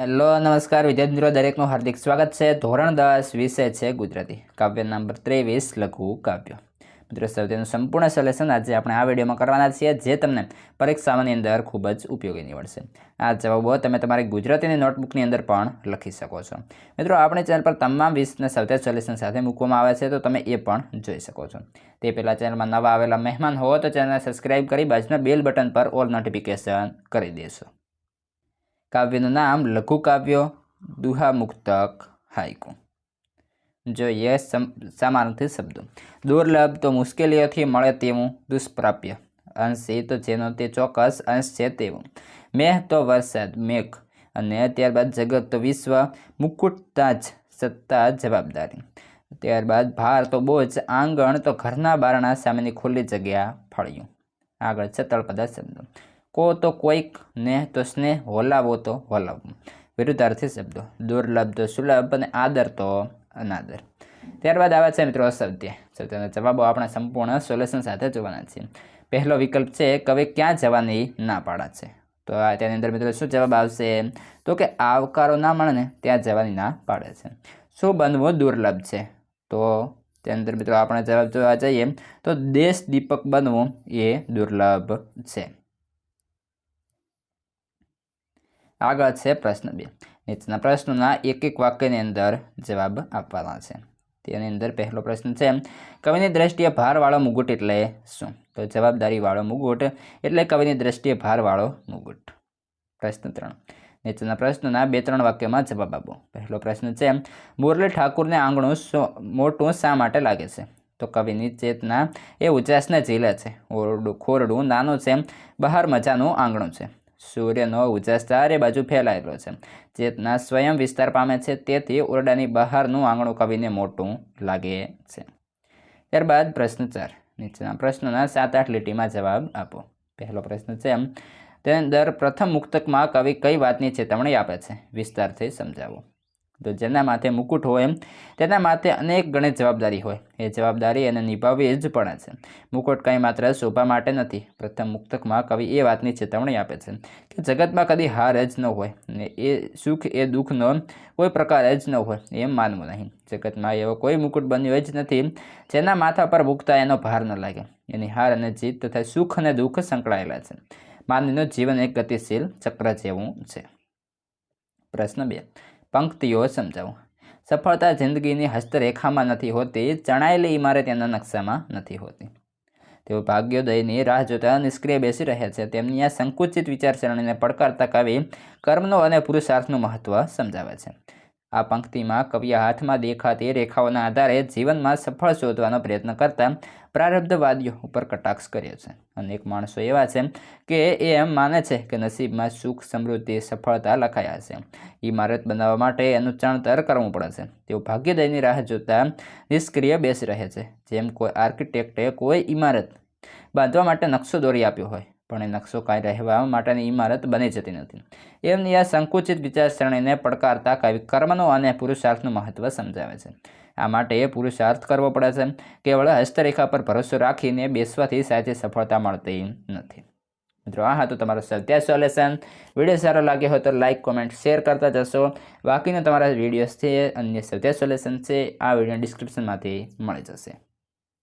Hello, નમસ્કાર વિદ્યાર્થી મિત્રો, દરેકનું હાર્દિક સ્વાગત છે. ધોરણ દસ વિષય છે ગુજરાતી. કાવ્ય નંબર ત્રેવીસ લઘુ કાવ્ય. મિત્રો સૌથીનું સંપૂર્ણ સોલ્યુશન આજે આપણે આ વિડીયોમાં કરવાના છીએ, જે તમને પરીક્ષામાંની અંદર ખૂબ જ ઉપયોગી નીવડશે. આ જવાબો તમે તમારી ગુજરાતીની નોટબુકની અંદર પણ લખી શકો છો. મિત્રો, આપણી ચેનલ પર તમામ વિષયના સૌથી સોલ્યુશન સાથે મૂકવામાં આવે છે, તો તમે એ પણ જોઈ શકો છો. તે પહેલાં ચેનલમાં નવા આવેલા મહેમાન હો તો ચેનલને સબસ્ક્રાઈબ કરી બાજુના બેલ બટન પર ઓલ નોટિફિકેશન કરી દેશો. કાવ્યનું નામ લઘુ કાવ્યો દુહા મુક્તક હાઈકુ જોઈએ સમ- સમાનાર્થી શબ્દો દુર્લભ તો મુશ્કેલીઓથી મળે તેવું દુષ્પ્રાપ્ય અંશી તો જેનો તે ચોક્કસ અંશ છે તેવું મેઘ તો વરસાદ મેઘ અને ત્યારબાદ જગત તો વિશ્વ મુકુટતા જ સત્તા જવાબદારી ત્યારબાદ ભાર તો બોજ આંગણ તો ઘરના બારણા સામેની ખુલ્લી જગ્યા ફળ્યું આગળ છે તળપદા શબ્દો કો તો કોઈક ને તો સ્નેહ હોલાવો તો હોલાવો વિરુદ્ધાર્થી શબ્દો. દુર્લભ તો સુલભ અને આદર તો અનાદર. ત્યારબાદ આવે છે મિત્રો અસત્ય સત્યના જવાબો આપણે સંપૂર્ણ સોલ્યુશન સાથે જોવાના છીએ. પહેલો વિકલ્પ છે, કવિ ક્યાં જવાની ના પાડા છે? તો તેની અંદર મિત્રો શું જવાબ આવશે? તો કે, આવકારો ના મળે ત્યાં જવાની ના પાડે છે. શું બનવું દુર્લભ છે? તો તેની અંદર મિત્રો આપણે જવાબ જોવા જઈએ, તો દેશ દીપક બનવું એ દુર્લભ છે. આગળ છે પ્રશ્ન બે. નીચેના પ્રશ્નોના એક એક વાક્યની અંદર જવાબ આપવાના છે. તેની અંદર પહેલો પ્રશ્ન છે, કવિની દ્રષ્ટિએ ભારવાળો મુગુટ એટલે શું? તો જવાબદારીવાળો મુગુટ એટલે કવિની દ્રષ્ટિએ ભારવાળો મુગુટ. પ્રશ્ન ત્રણ. નીચેના પ્રશ્નોના બે ત્રણ વાક્યમાં જવાબ આપો. પહેલો પ્રશ્ન છે, મુરલી ઠાકુરને આંગણું મોટું શા માટે લાગે છે? તો કવિની ચેતના એ ઉજાસને ઝીલે છે. ઓરડું ખોરડું નાનું છે, બહાર મજાનું આંગણું છે. સૂર્યનો ઉજાસ ચારે બાજુ ફેલાયેલો છે. ચેતના સ્વયં વિસ્તાર પામે છે, તેથી ઓરડાની બહારનું આંગણું કવિને મોટું લાગે છે. ત્યારબાદ પ્રશ્ન ચાર. નીચેના પ્રશ્નના સાત આઠ લીટીમાં જવાબ આપો. પહેલો પ્રશ્ન છે તેની અંદર પ્રથમ મુક્તકમાં કવિ કઈ વાતની ચેતવણી આપે છે? વિસ્તારથી સમજાવો. તો જેના માથે મુકુટ હોય તેના માથે અનેક ગણિત જવાબદારી હોય. એ જવાબદારી એને નિભાવવી જ પડે છે. મુકુટ કંઈ માત્ર શોભા માટે નથી, પ્રથમ મુક્તકમાં કવિ એ વાતની ચેતવણી આપે છે કે જગતમાં કદી હાર જ ન હોય ને એ સુખ એ દુઃખનો કોઈ પ્રકાર જ ન હોય એમ માનવું નહીં. જગતમાં એવો કોઈ મુકુટ બન્યો જ નથી જેના માથા પર મૂકતા એનો ભાર ન લાગે. એની હાર અને જીત તથા સુખ અને દુઃખ સંકળાયેલા છે. માનવીનું જીવન એક ગતિશીલ ચક્ર જેવું છે. પ્રશ્ન બે. પંક્તિઓ સમજાવું. સફળતા જિંદગીની હસ્તરેખામાં નથી હોતી ચણાયેલી ઇમારત એના નકશામાં નથી હોતી. તેઓ ભાગ્યોદયની રાહ જોતા નિષ્ક્રિય બેસી રહ્યા છે. તેમની આ સંકુચિત વિચારસરણીને પડકારતા કવિ કર્મનો અને પુરુષાર્થનું મહત્ત્વ સમજાવે છે. આ પંક્તિમાં કવિએ હાથમાં દેખાતી રેખાઓના આધારે જીવનમાં સફળ શોધવાનો પ્રયત્ન કરતા પ્રારબ્ધવાદીઓ ઉપર કટાક્ષ કર્યો છે. અનેક માણસો એવા છે કે એ એમ માને છે કે નસીબમાં સુખ, સમૃદ્ધિ, સફળતા લખાયા છે. ઇમારત બનાવવા માટે એનું ચણતર કરવું પડે છે. તેઓ ભાગ્યોદયની રાહ જોતા નિષ્ક્રિય બેસી રહે છે. જેમ કોઈ આર્કિટેક્ટે કોઈ ઇમારત બાંધવા માટે નકશો દોરી આપ્યો હોય પણ એ નકશો કાંઈ રહેવા માટેની ઇમારત બની જતી નથી. એમની આ સંકુચિત વિચારસરણીને પડકારતા કવિ કર્મનો અને પુરુષાર્થનું મહત્વ સમજાવે છે. આ માટે એ પુરુષાર્થ કરવો પડે છે. કેવળ હસ્તરેખા પર ભરોસો રાખીને બેસવાથી સાચી સફળતા મળતી નથી. મિત્રો, આ હતું તમારું સત્યા સોલ્યુશન. વીડિયો સારો લાગ્યો હોય તો લાઇક કોમેન્ટ, શેર કરતા જશો. બાકીના તમારા વિડીયોઝ છે અન્ય સત્યા સોલ્યુશન છે, આ વીડિયો ડિસ્ક્રિપ્શનમાંથી મળી જશે.